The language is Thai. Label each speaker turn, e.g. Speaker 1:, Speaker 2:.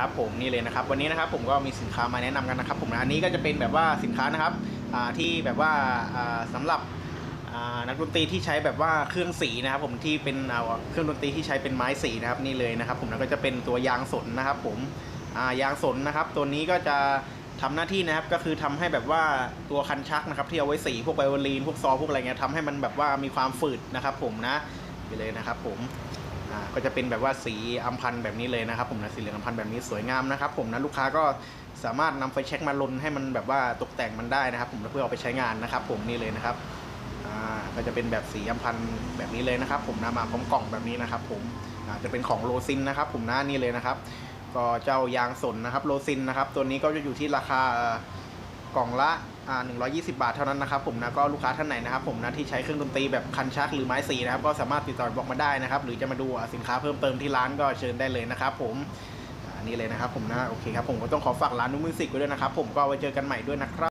Speaker 1: ครับผมนี่เลยนะครับวันนี้นะครับผมก็มีสินค้ามาแนะนำกันนะครับผมนะอันนี้ก็จะเป็นแบบว่าสินค้านะครับที่แบบว่าอ่าสำหรับนักดนตรีที่ใช้แบบว่าเครื่องสีนะครับผมที่เป็นเครื่องดนตรีที่ใช้เป็นไม้สีนะครับนี่เลยนะครับผมแล้วก็จะเป็นตัวยางสนนะครับผมยางสนนะครับ ตัวนี้ก็จะทำหน้าที่นะครับก็คือทำให้แบบว่าตัวคันชักนะครับที่เอาไว้สีพวกไวโอลินพวกซอพวกอะไรเงี้ยทำให้มันแบบว่ามีความฝืดนะครับผมนะไปเลยนะครับผม อ่าก็จะเป็นแบบว่าสีอัมพันธ์แบบนี้เลยนะครับ ผมนะสีเหลืองอัมพันธ์แบบนี้สวยงามนะครับ ผมนะลูกค้าก็สามารถนำไฟแช็กมาลนให้มันแบบว่าตกแต่งมันได้นะครับ ผมเพื่อเอาไปใช้งานนะครับ ผมนี่เลยนะครับอ่าก็จะเป็นแบบสีอัมพันธ์แบบนี้เลยนะครับ ผมนะมาพร้อมกล่องแบบนี้นะครับ ผมอ่าจะเป็นของโลซินนะครับ ผมนะนี่เลยนะครับ ก็เจ้ายางสนนะครับโลซินนะครับ ตัวนี้ก็จะอยู่ที่ราคา กล่องละอ่า120 บาทเท่านั้นนะครับผมนะก็ลูกค้าท่านไหนนะครับผมนะที่ใช้เครื่องดนตรีแบบคันชักหรือไม้สีนะครับก็สามารถติดต่อบอกมาได้นะครับ หรือจะมาดูสินค้าเพิ่มเติมที่ร้านก็เชิญได้เลยนะครับผมอ่านี่เลยนะครับผมนะโอเคครับผมก็ต้องขอฝากร้านนุ่มมิวสิกไว้ด้วยนะครับผมก็ไว้เจอกันใหม่ด้วยนะครับ